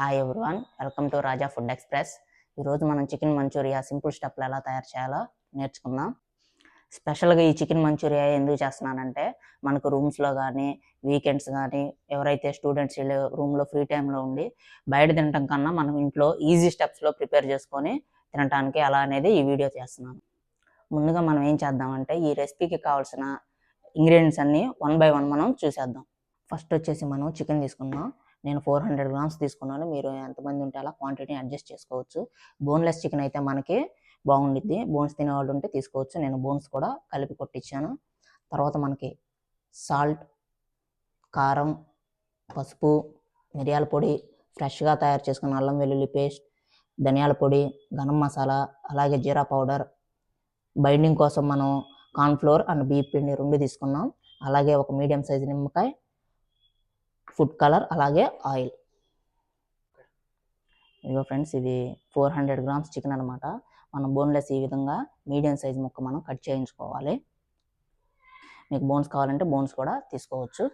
Hi everyone welcome to Raja food express ఈరోజు మనం chicken Manchuria simple స్టెప్లు ఎలా తయారు చేయాలో నేర్చుకుందాం. స్పెషల్గా ఈ చికెన్ మంచూరియా ఎందుకు చేస్తున్నానంటే మనకు రూమ్స్లో కానీ వీకెండ్స్ కానీ ఎవరైతే స్టూడెంట్స్ రూమ్లో ఫ్రీ టైంలో ఉండి బయట తినటం కన్నా మనం ఇంట్లో ఈజీ స్టెప్స్లో ప్రిపేర్ చేసుకొని తినటానికి అలా అనేది ఈ వీడియో చేస్తున్నాను. ముందుగా మనం ఏం చేద్దామంటే ఈ రెసిపీకి కావాల్సిన ఇంగ్రీడియంట్స్ అన్నీ వన్ బై వన్ మనం చూసేద్దాం. ఫస్ట్ వచ్చేసి మనం చికెన్ తీసుకుందాం. నేను ఫోర్ హండ్రెడ్ గ్రామ్స్ తీసుకున్నాను. మీరు ఎంతమంది ఉంటే అలా క్వాంటిటీ అడ్జస్ట్ చేసుకోవచ్చు. బోన్లెస్ చికెన్ అయితే మనకి బాగుండిద్ది. బోన్స్ తినేవాళ్ళు ఉంటే తీసుకోవచ్చు. నేను బోన్స్ కూడా కలిపి కొట్టించాను తర్వాత మనకి సాల్ట్ కారం పసుపు మిరియాల పొడి ఫ్రెష్గా తయారు చేసుకున్న అల్లం వెల్లుల్లి పేస్ట్ ధనియాల పొడి గరం మసాలా అలాగే జీరా పౌడర్. బైండింగ్ కోసం మనం కార్న్ఫ్లోర్ అండ్ బీప్ పిండి రెండు తీసుకున్నాం. అలాగే ఒక మీడియం సైజు నిమ్మకాయ ఫుడ్ కలర్ అలాగే ఆయిల్. ఇదిగో ఫ్రెండ్స్ ఇది ఫోర్ హండ్రెడ్ గ్రామ్స్ చికెన్ అనమాట మనం బోన్లెస్ ఈ విధంగా మీడియం సైజ్ ముక్క మనం కట్ చేయించుకోవాలి. మీకు బోన్స్ కావాలంటే బోన్స్ కూడా తీసుకోవచ్చు.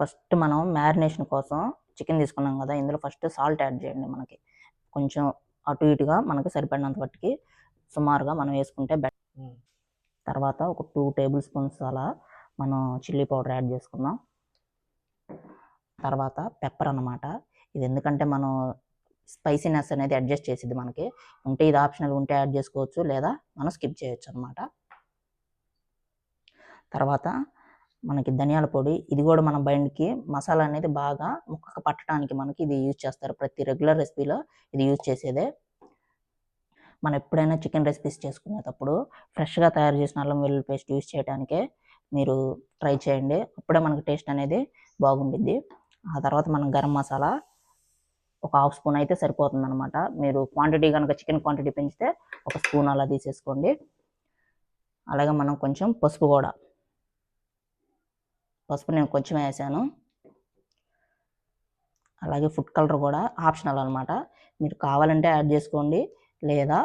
ఫస్ట్ మనం మ్యారినేషన్ కోసం చికెన్ తీసుకున్నాం కదా ఇందులో ఫస్ట్ సాల్ట్ యాడ్ చేయండి మనకి. కొంచెం అటు ఇటుగా మనకి సరిపడినంత బట్టికి సుమారుగా మనం వేసుకుంటే బెటర్ తర్వాత ఒక టూ టేబుల్ స్పూన్స్ అలా మనం చిల్లీ పౌడర్ యాడ్ చేసుకుందాం. తర్వాత పెప్పర్ అనమాట ఇది ఎందుకంటే మనం స్పైసీనెస్ అనేది అడ్జస్ట్ చేసిద్ది మనకి. ఉంటే ఇది ఆప్షనల్ ఉంటే యాడ్ చేసుకోవచ్చు లేదా మనం స్కిప్ చేయొచ్చు అనమాట తర్వాత మనకి ధనియాల పొడి ఇది కూడా మన బైండ్కి మసాలా అనేది బాగా ముక్కకు పట్టడానికి మనకి ఇది యూజ్ చేస్తారు. ప్రతి రెగ్యులర్ రెసిపీలో ఇది యూజ్ చేసేదే. మనం ఎప్పుడైనా చికెన్ రెసిపీస్ చేసుకునేటప్పుడు ఫ్రెష్గా తయారు చేసిన అల్లం వెల్లుల్లి పేస్ట్ యూజ్ చేయడానికే మీరు ట్రై చేయండి. అప్పుడే మనకి టేస్ట్ అనేది బాగుండిద్ది. ఆ తర్వాత మనం గరం మసాలా ఒక హాఫ్ స్పూన్ అయితే సరిపోతుంది అనమాట మీరు క్వాంటిటీ కనుక చికెన్ క్వాంటిటీ పెంచితే ఒక స్పూన్ అలా తీసేసుకోండి. అలాగే మనం కొంచెం పసుపు కూడా. పసుపు నేను కొంచెం వేసాను. అలాగే ఫుడ్ కలర్ కూడా ఆప్షనల్ అనమాట మీరు కావాలంటే యాడ్ చేసుకోండి. లేదా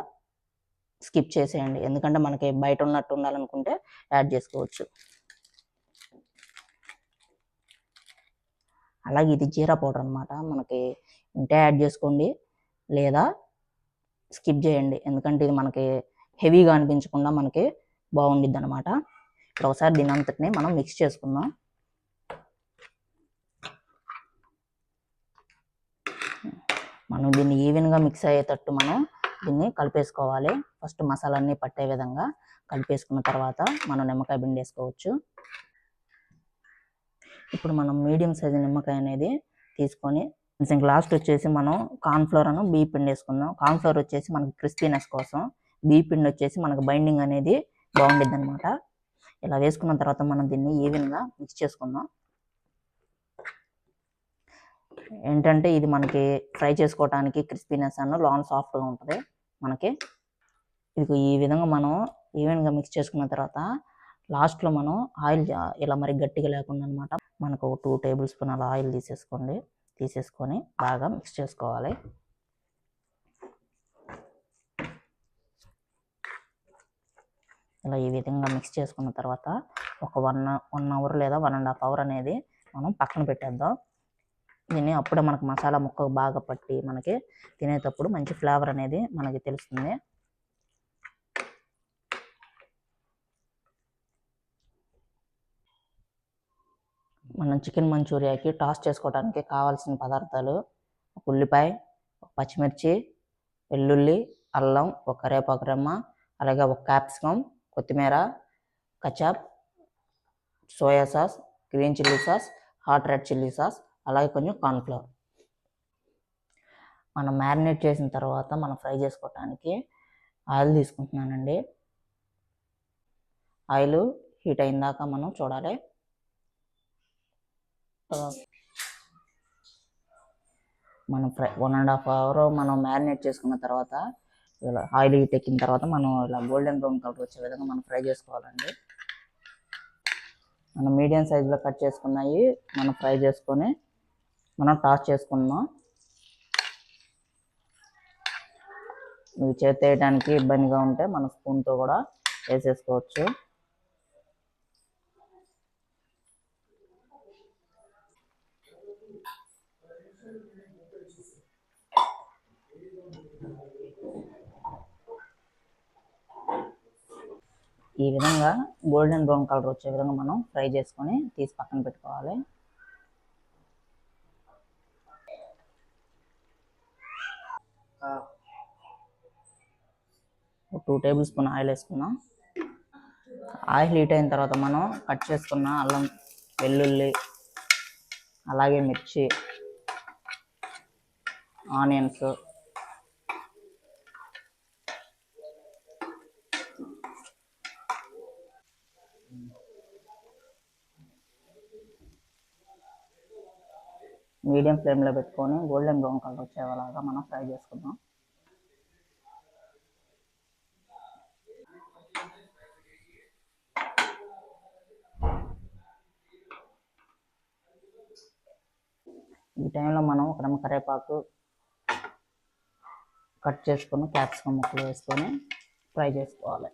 స్కిప్ చేసేయండి. ఎందుకంటే మనకి బయట ఉన్నట్టు ఉండాలనుకుంటే యాడ్ చేసుకోవచ్చు. అలాగే ఇది జీరా పౌడర్ అనమాట మనకి ఉంటే యాడ్ చేసుకోండి. లేదా స్కిప్ చేయండి. ఎందుకంటే ఇది మనకి హెవీగా అనిపించకుండా మనకి బాగుండిద్ది అనమాట ఇప్పుడు ఒకసారి దీని అంతటిని మనం మిక్స్ చేసుకుందాం. మనం దీన్ని ఈవెన్గా మిక్స్ అయ్యేటట్టు మనం దీన్ని కలిపేసుకోవాలి. ఫస్ట్ మసాలాన్ని పట్టే విధంగా కలిపేసుకున్న తర్వాత మనం నిమ్మకాయ పిండి వేసుకోవచ్చు ఇప్పుడు మనం మీడియం సైజు నిమ్మకాయ అనేది తీసుకొని ఇంక లాస్ట్ వచ్చేసి మనం కార్న్ఫ్లోర్ అను బీ పిండి వేసుకుందాం. కార్న్ఫ్లోర్ వచ్చేసి మనకి క్రిస్పీనెస్ కోసం బీ పిండి వచ్చేసి మనకు బైండింగ్ అనేది బాగుండిద్ది అనమాట ఇలా వేసుకున్న తర్వాత మనం దీన్ని ఈవెన్గా మిక్స్ చేసుకుందాం. ఏంటంటే ఇది మనకి ఫ్రై చేసుకోవడానికి క్రిస్పీనెస్ అన్న లాంగ్ సాఫ్ట్గా ఉంటుంది. మనకి ఇది ఈ విధంగా మనం ఈవెన్గా మిక్స్ చేసుకున్న తర్వాత లాస్ట్లో మనం ఆయిల్ ఇలా మరి గట్టిగా లేకుండా అనమాట మనకు ఒక టూ టేబుల్ స్పూన్ అలా ఆయిల్ తీసేసుకోండి. తీసేసుకొని బాగా మిక్స్ చేసుకోవాలి. ఇలా ఈ విధంగా మిక్స్ చేసుకున్న తర్వాత ఒక వన్ వన్ అవర్ లేదా వన్ అండ్ హాఫ్ అవర్ అనేది మనం పక్కన పెట్టేద్దాం. దీన్ని అప్పుడే మనకు మసాలా ముక్క బాగా పట్టి మనకి తినేటప్పుడు మంచి ఫ్లేవర్ అనేది మనకి తెలుస్తుంది. మనం చికెన్ మంచూరియాకి టాస్ చేసుకోవడానికి కావాల్సిన పదార్థాలు ఒక ఉల్లిపాయ ఒక పచ్చిమిర్చి వెల్లుల్లి అల్లం ఒక కరివేపాకు రెమ్మ అలాగే ఒక క్యాప్సికమ్ కొత్తిమీర ketchup soya sauce green chilli sauce hot red chilli sauce అలాగే కొంచెం కార్న్ఫ్లవర్. మనం మ్యారినేట్ చేసిన తర్వాత మనం ఫ్రై చేసుకోవటానికి ఆయిల్ తీసుకుంటున్నానండి. ఆయిల్ హీట్ అయిందాక మనం చూడాలి. మనం fry one and half hour మనం మ్యారినేట్ చేసుకున్న తర్వాత ఇలా ఆయిల్ హీట్ ఎక్కిన తర్వాత మనం ఇలా గోల్డెన్ బ్రౌన్ కలర్ వచ్చే విధంగా మనం ఫ్రై చేసుకోవాలండి. మనం మీడియం సైజులో కట్ చేసుకున్నాయి మనం ఫ్రై చేసుకొని మనం టాస్ చేసుకుందాం. ఇవి చేతేయడానికి ఇబ్బందిగా ఉంటే మన స్పూన్తో కూడా వేసేసుకోవచ్చు. ఈ విధంగా గోల్డెన్ బ్రౌన్ కలర్ వచ్చే విధంగా మనం ఫ్రై చేసుకొని తీసి పక్కన పెట్టుకోవాలి. టూ టేబుల్ స్పూన్ ఆయిల్ వేసుకున్నాం ఆయిల్ హీట్ అయిన తర్వాత మనం కట్ చేసుకున్న అల్లం వెల్లుల్లి అలాగే మిర్చి ఆనియన్స్ మీడియం ఫ్లేమ్లో పెట్టుకొని గోల్డెన్ బ్రౌన్ కలర్ వచ్చేలాగా మనం ఫ్రై చేసుకుందాం. ఈ టైంలో మనం ఒక రెమ్మ కరివేపాకు కట్ చేసుకొని క్యాప్సికమ్ ముక్కలు వేసుకొని ఫ్రై చేసుకోవాలి.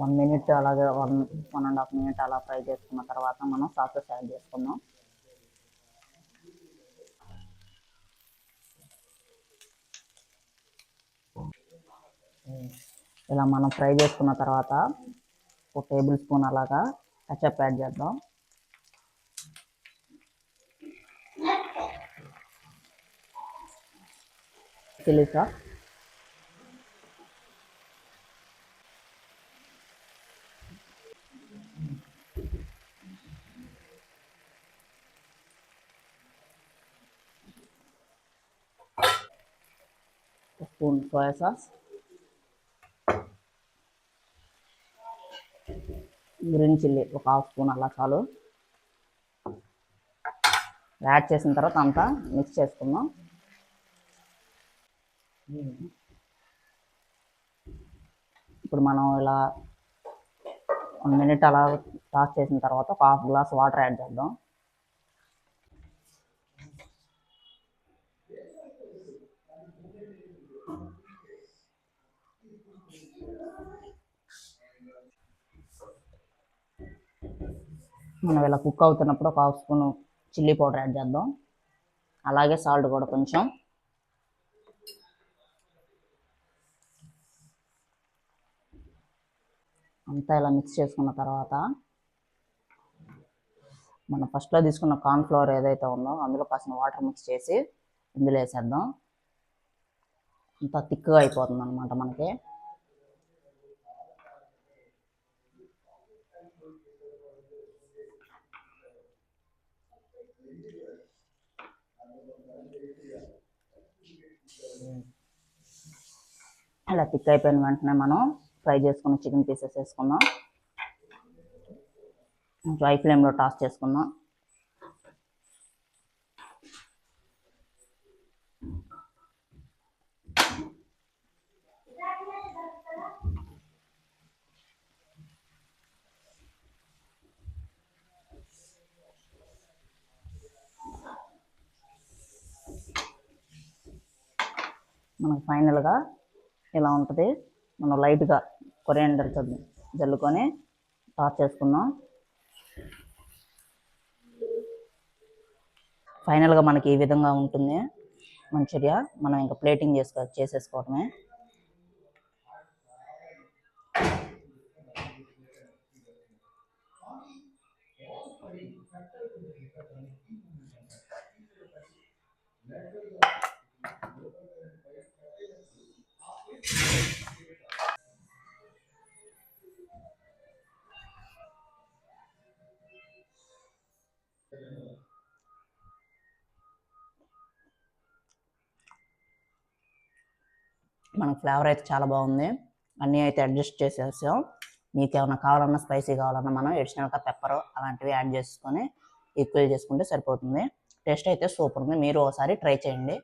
వన్ మినిట్ అలాగే one one and half minute అలా ఫ్రై చేసుకున్న తర్వాత మనం సాసెస్ యాడ్ చేసుకుందాం. ఇలా మనం ఫ్రై చేసుకున్న తర్వాత ఒక టేబుల్ స్పూన్ అలాగా కచప్ యాడ్ చేద్దాం. Chilli sauce spoon soya sauce green chilli ఒక హాఫ్ స్పూన్ అలా చాలు. యాడ్ చేసిన తర్వాత అంతా మిక్స్ చేసుకుందాం. ఇప్పుడు మనం ఇలా వన్ మినిట్ అలా టాస్ చేసిన తర్వాత ఒక హాఫ్ గ్లాస్ వాటర్ యాడ్ చేద్దాం. మనం ఇలా కుక్ అవుతున్నప్పుడు ఒక half spoon chilli powder add చేద్దాం. అలాగే సాల్ట్ కూడా కొంచెం. అంతా ఇలా మిక్స్ చేసుకున్న తర్వాత మనం ఫస్ట్లో తీసుకున్న కార్న్ఫ్లవర్ ఏదైతే ఉందో అందులో కాసిన వాటర్ మిక్స్ చేసి ఇందులో వేసేద్దాం. అంతా థిక్గా అయిపోతుంది అనమాట మనకి. అలా థిక్ అయిపోయిన వెంటనే మనం ఫ్రై చేసుకున్న చికెన్ పీసెస్ వేసుకుందాం. కొంచెం ఫ్లేమ్లో టాస్ చేసుకుందాం. మనకు ఫైనల్గా ఇలా ఉంటుంది? మనం లైట్గా కొరియాండర్ జల్లుకొని టాస్ చేసుకుందాం. ఫైనల్గా మనకి ఈ విధంగా ఉంటుంది. మంచూరియా మనం ఇంకా ప్లేటింగ్ చేసుకో చేసేసుకోవటమే. మనకు ఫ్లేవర్ అయితే చాలా బాగుంది. అన్నీ అయితే అడ్జస్ట్ చేసేసాం. మీకు ఏమైనా కావాలన్నా స్పైసీ కావాలన్నా మనం ఎడిషనల్గా పెప్పర్ అలాంటివి యాడ్ చేసుకొని ఈక్వల్ చేసుకుంటే సరిపోతుంది. టేస్ట్ అయితే సూపర్ ఉంది. మీరు ఒకసారి ట్రై చేయండి.